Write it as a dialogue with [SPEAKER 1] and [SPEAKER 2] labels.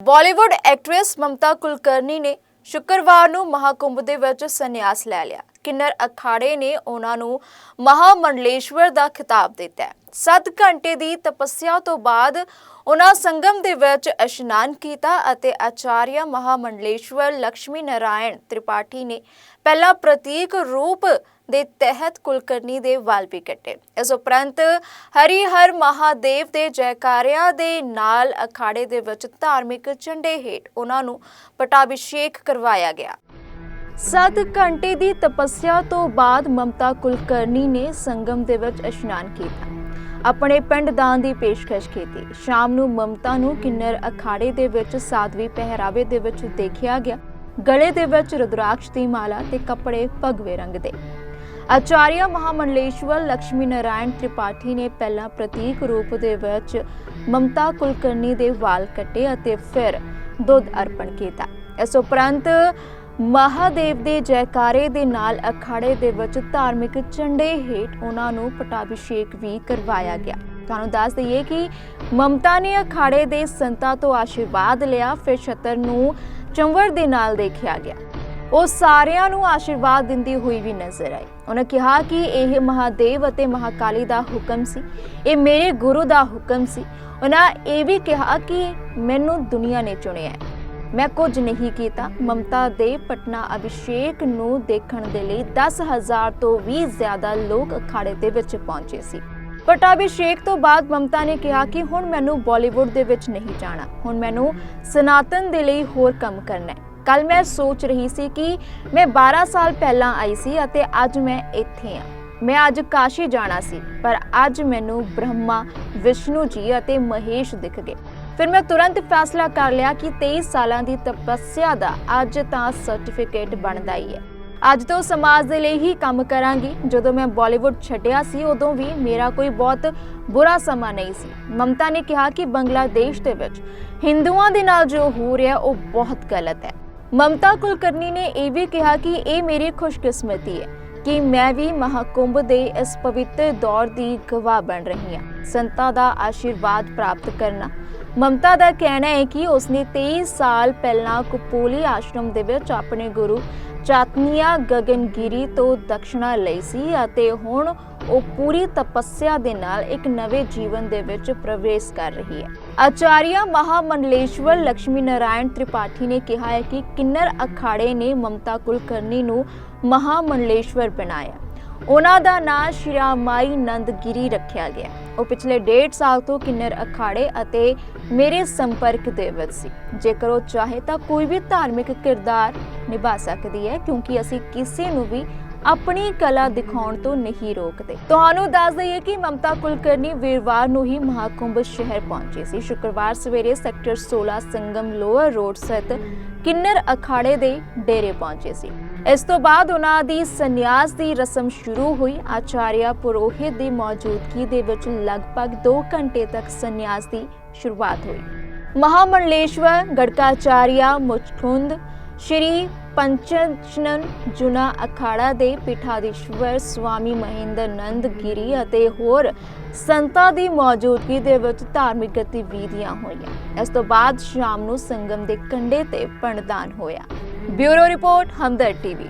[SPEAKER 1] Bollywood actress ਮਮਤਾ ਕੁਲਕਰਨੀ ਨੇ ਸ਼ੁੱਕਰਵਾਰ ਨੂੰ ਮਹਾਕੁੰਭ ਦੇ ਵਿੱਚ ਸੰਨਿਆਸ ਲੈ ਲਿਆ। ਕਿੰਨਰ ਅਖਾੜੇ ਨੇ ਉਹਨਾਂ ਨੂੰ ਮਹਾਮੰਡਲੇਸ਼ਵਰ ਦਾ ਖਿਤਾਬ ਦਿੱਤਾ ਹੈ। 7 ਘੰਟੇ ਦੀ ਤਪੱਸਿਆ ਤੋਂ ਬਾਅਦ ਉਹਨਾਂ ਸੰਗਮ ਦੇ ਵਿੱਚ ਇਸ਼ਨਾਨ ਕੀਤਾ ਅਤੇ ਆਚਾਰੀਆ ਮਹਾਮੰਡਲੇਸ਼ਵਰ ਲక్ష్ਮੀ ਨਾਰਾਇਣ ਤ੍ਰਿਪਾਠੀ ਨੇ ਪਹਿਲਾ ਪ੍ਰਤੀਕ ਰੂਪ ਦੇ ਤਹਿਤ ਕੁਲਕਰਨੀ ਦੇ ਵਾਲ ਵੀ ਕੱਟੇ। ਇਸ ਉਪਰੰਤ ਹਰੀ ਹਰ ਮਹਾਦੇਵ ਦੇ ਜੈਕਾਰਿਆਂ ਦੇ ਨਾਲ ਅਖਾੜੇ ਦੇ ਵਿੱਚ ਧਾਰਮਿਕ ਝੰਡੇ ਹੇਠ ਉਹਨਾਂ ਨੂੰ ਪਟਾਭਿਸ਼ੇਕ ਕਰਵਾਇਆ ਗਿਆ। 7 ਘੰਟੇ ਦੀ ਤਪੱਸਿਆ ਤੋਂ ਬਾਅਦ ਮਮਤਾ ਕੁਲਕਰਨੀ ਨੇ ਸੰਗਮ ਦੇ ਵਿੱਚ ਇਸ਼ਨਾਨ ਕੀਤਾ। ਆਪਣੇ ਪਿੰਡ ਦਾਨ ਦੀ ਪੇਸ਼ਕਸ਼ ਕੀਤੀ। ਸ਼ਾਮ ਨੂੰ ਮਮਤਾ ਨੂੰ ਕਿੰਨਰ ਅਖਾੜੇ ਦੇ ਵਿੱਚ ਸਾਧਵੀ ਪਹਿਰਾਵੇ ਦੇ ਵਿੱਚ ਦੇਖਿਆ ਗਿਆ। ਗਲੇ ਦੇ ਵਿੱਚ ਰੁਦਰਾਕਸ਼ ਦੀ ਮਾਲਾ ਤੇ ਕੱਪੜੇ ਭਗਵੇ ਰੰਗ ਦੇ। ਆਚਾਰੀਆ ਮਹਾਮੰਡਲੇਸ਼ਵਰ ਲక్ష్ਮੀ ਨਾਰਾਇਣ ਤ੍ਰਿਪਾਠੀ ਨੇ ਪਹਿਲਾਂ ਪ੍ਰਤੀਕ ਰੂਪ ਦੇ ਵਿੱਚ ਮਮਤਾ ਕੁਲਕਰਨੀ ਦੇ ਵਾਲ ਕੱਟੇ ਅਤੇ ਫਿਰ ਦੁੱਧ ਅਰਪਣ ਕੀਤਾ। ਇਸ ਉਪਰੰਤ ਮਹਾਦੇਵ ਦੇ ਜੈਕਾਰੇ ਦੇ ਨਾਲ ਅਖਾੜੇ ਦੇ ਵਿੱਚ ਧਾਰਮਿਕ ਝੰਡੇ ਹੇਠ ਉਹਨਾਂ ਨੂੰ ਪਟਾਭਿਸ਼ੇਕ ਵੀ ਕਰਵਾਇਆ ਗਿਆ। ਤੁਹਾਨੂੰ ਦੱਸ ਦਈਏ ਕਿ ਮਮਤਾ ਨੇ ਅਖਾੜੇ ਦੇ ਸੰਤਾਂ ਤੋਂ ਆਸ਼ੀਰਵਾਦ ਲਿਆ, ਫਿਰ ਛਤਰ ਨੂੰ ਚੰਵਰ ਦੇ ਨਾਲ ਦੇਖਿਆ ਗਿਆ। ਉਹ ਸਾਰਿਆਂ ਨੂੰ ਆਸ਼ੀਰਵਾਦ ਦਿੰਦੀ ਹੋਈ ਵੀ ਨਜ਼ਰ ਆਈ। ਉਹਨਾਂ ਕਿਹਾ ਕਿ ਇਹ ਮਹਾਦੇਵ ਅਤੇ ਮਹਾਕਾਲੀ ਦਾ ਹੁਕਮ ਸੀ। ਇਹ ਮੇਰੇ ਗੁਰੂ ਦਾ ਹੁਕਮ ਸੀ। ਉਹਨਾਂ ਇਹ ਵੀ ਕਿਹਾ ਕਿ ਮੈਨੂੰ ਦੁਨੀਆ ਨੇ ਚੁਣਿਆ ਹੈ। ਮੈਂ ਕੁਝ ਨਹੀਂ ਕੀਤਾ। ਮਮਤਾ ਦੇ ਪਟਨਾ ਅਭਿਸ਼ੇਕ ਨੂੰ ਦੇਖਣ ਦੇ ਲਈ 10000 ਤੋਂ ਵੀ ਜ਼ਿਆਦਾ ਲੋਕ ਅਖਾੜੇ ਦੇ ਵਿੱਚ ਪਹੁੰਚੇ ਸੀ। ਪਟਾਭਿਸ਼ੇਕ ਤੋਂ ਬਾਅਦ ਮਮਤਾ ਨੇ ਕਿਹਾ ਕਿ ਹੁਣ ਮੈਨੂੰ ਬਾਲੀਵੁੱਡ ਦੇ ਵਿੱਚ ਨਹੀਂ ਜਾਣਾ। ਹੁਣ ਮੈਨੂੰ ਸਨਾਤਨ ਦੇ ਲਈ ਹੋਰ ਕੰਮ ਕਰਨਾ ਹੈ। ਕੱਲ ਮੈਂ ਸੋਚ ਰਹੀ ਸੀ ਕਿ ਮੈਂ 12 ਸਾਲ ਪਹਿਲਾਂ ਆਈ ਸੀ ਅਤੇ ਅੱਜ ਮੈਂ ਇੱਥੇ ਹਾਂ। ਮੈਂ ਅੱਜ ਕਾਸ਼ੀ ਜਾਣਾ ਸੀ, ਪਰ ਅੱਜ ਮੈਨੂੰ ਬ੍ਰਹਮਾ, ਵਿਸ਼ਨੂੰ ਜੀ ਅਤੇ ਮਹੇਸ਼ ਦਿਖ ਗਏ। ਫਿਰ ਮੈਂ ਤੁਰੰਤ ਫੈਸਲਾ ਕਰ ਲਿਆ ਕਿ 23 ਸਾਲਾਂ ਦੀ ਤਪੱਸਿਆ ਦਾ ਅੱਜ ਤਾਂ ਸਰਟੀਫਿਕੇਟ ਬਣਦਾ ਹੀ ਹੈ। ਅੱਜ ਤੋਂ ਸਮਾਜ ਦੇ ਲਈ ਹੀ ਕੰਮ ਕਰਾਂਗੀ। ਜਦੋਂ ਮੈਂ ਬਾਲੀਵੁੱਡ ਛੱਡਿਆ ਸੀ, ਉਦੋਂ ਵੀ ਮੇਰਾ ਕੋਈ ਬਹੁਤ ਬੁਰਾ ਸਮਾਂ ਨਹੀਂ ਸੀ। ਮਮਤਾ ਨੇ ਕਿਹਾ ਕਿ ਬੰਗਲਾਦੇਸ਼ ਦੇ ਵਿੱਚ ਹਿੰਦੂਆਂ ਦੇ ਨਾਲ ਜੋ ਹੋ ਰਿਹਾ, ਉਹ ਬਹੁਤ ਗਲਤ ਹੈ। ਮਮਤਾ ਕੁਲਕਰਨੀ ਨੇ ਇਹ ਵੀ ਕਿਹਾ ਕਿ ਇਹ ਮੇਰੀ ਖੁਸ਼ਕਿਸਮਤੀ ਹੈ ਕਿ ਮੈਂ ਵੀ ਮਹਾਕੁੰਭ ਦੇ ਇਸ ਪਵਿੱਤਰ ਦੌਰ ਦੀ ਗਵਾਹ ਬਣ ਰਹੀ ਹਾਂ। ਸੰਤਾਂ ਦਾ ਆਸ਼ੀਰਵਾਦ ਪ੍ਰਾਪਤ ਕਰਨਾ ਮਮਤਾ ਦਾ ਕਹਿਣਾ ਹੈ ਕਿ ਉਸਨੇ 23 ਸਾਲ ਪਹਿਲਾਂ ਕੁਪੂਲੀ ਆਸ਼ਰਮ ਦੇ ਵਿੱਚ ਆਪਣੇ ਗੁਰੂ ਚਾਤਨੀਆ ਗਗਨਗਿਰੀ ਤੋਂ ਦਕਸ਼ਣਾ ਲਈ ਸੀ ਅਤੇ ਹੁਣ ਉਹ ਪੂਰੀ ਤਪੱਸਿਆ ਦੇ ਨਾਲ ਇੱਕ ਨਵੇਂ ਜੀਵਨ ਦੇ ਵਿੱਚ ਪ੍ਰਵੇਸ਼ ਕਰ ਰਹੀ ਹੈ। ਆਚਾਰੀਆ ਮਹਾਮੰਡਲੇਸ਼ਵਰ ਲక్ష్ਮੀ ਨਾਰਾਇਣ ਤ੍ਰਿਪਾਠੀ ਨੇ ਕਿਹਾ ਹੈ ਕਿ ਕਿੰਨਰ ਅਖਾੜੇ ਨੇ ਮਮਤਾ ਕੁਲਕਰਨੀ ਨੂੰ ਮਹਾਮੰਡਲੇਸ਼ਵਰ ਬਣਾਇਆ। ਉਹਨਾਂ ਦਾ ਨਾਂ ਸ਼੍ਰੀਮਾਈ ਨੰਦਗਿਰੀ ਰੱਖਿਆ ਗਿਆ ਉਹ ਪਿਛਲੇ 1.5 ਸਾਲ ਤੋਂ ਕਿੰਨਰ ਅਖਾੜੇ ਅਤੇ ਮੇਰੇ ਸੰਪਰਕ ਦੇ ਵਿੱਚ ਸੀ। ਜੇਕਰ ਉਹ ਚਾਹੇ ਤਾਂ ਕੋਈ ਵੀ ਧਾਰਮਿਕ ਕਿਰਦਾਰ ਨਿਭਾ ਸਕਦੀ ਹੈ, ਕਿਉਂਕਿ ਅਸੀਂ ਕਿਸੇ ਨੂੰ ਵੀ ਆਪਣੀ ਕਲਾ ਦਿਖਾਉਣ ਤੋਂ ਨਹੀਂ ਰੋਕਦੇ। ਤੁਹਾਨੂੰ ਦੱਸ ਦਈਏ ਕਿ ਮਮਤਾ ਕੁਲਕਰਨੀ ਵੀਰਵਾਰ ਨੂੰ ਹੀ ਮਹਾਕੁੰਭ ਸ਼ਹਿਰ ਪਹੁੰਚੇ ਸੀ। ਸ਼ੁੱਕਰਵਾਰ ਸਵੇਰੇ ਸੈਕਟਰ 16 ਸੰਗਮ ਲੋਅਰ ਰੋਡ ਸਥਿਤ ਕਿੰਨਰ ਅਖਾੜੇ ਦੇ ਡੇਰੇ ਪਹੁੰਚੇ ਸੀ। ਇਸ ਤੋਂ ਬਾਅਦ ਉਹਨਾਂ ਦੀ ਸੰਨਿਆਸ ਦੀ ਰਸਮ ਸ਼ੁਰੂ ਹੋਈ। ਆਚਾਰਿਆ ਪੁਰੋਹਿਤ ਦੀ ਮੌਜੂਦਗੀ ਦੇ ਵਿੱਚ ਲਗਭਗ 2 ਘੰਟੇ ਤੱਕ ਸੰਨਿਆਸ ਦੀ ਸ਼ੁਰੂਆਤ ਹੋਈ। ਮਹਾਮੰਡਲੇਸ਼ਵਰ, ਗੜਕਾਚਾਰਿਆ, ਮੁਚਖੁੰਦ, ਸ਼੍ਰੀ ਪੰਚਜਨਨ ਜੁਨਾ ਅਖਾੜਾ ਦੇ ਪੀਠਾਧੀਸ਼ਵਰ ਸਵਾਮੀ ਮਹਿੰਦਰ ਨੰਦ ਗਿਰੀ ਅਤੇ ਹੋਰ ਸੰਤਾਂ ਦੀ ਮੌਜੂਦਗੀ ਦੇ ਵਿੱਚ ਧਾਰਮਿਕ ਗਤੀਵਿਧੀਆਂ ਹੋਈਆਂ। ਇਸ ਤੋਂ ਬਾਅਦ ਸ਼ਾਮ ਨੂੰ ਸੰਗਮ ਦੇ ਕੰਢੇ ਤੇ ਪੰਡਦਾਨ ਹੋਇਆ। Bureau report, Hamdard TV.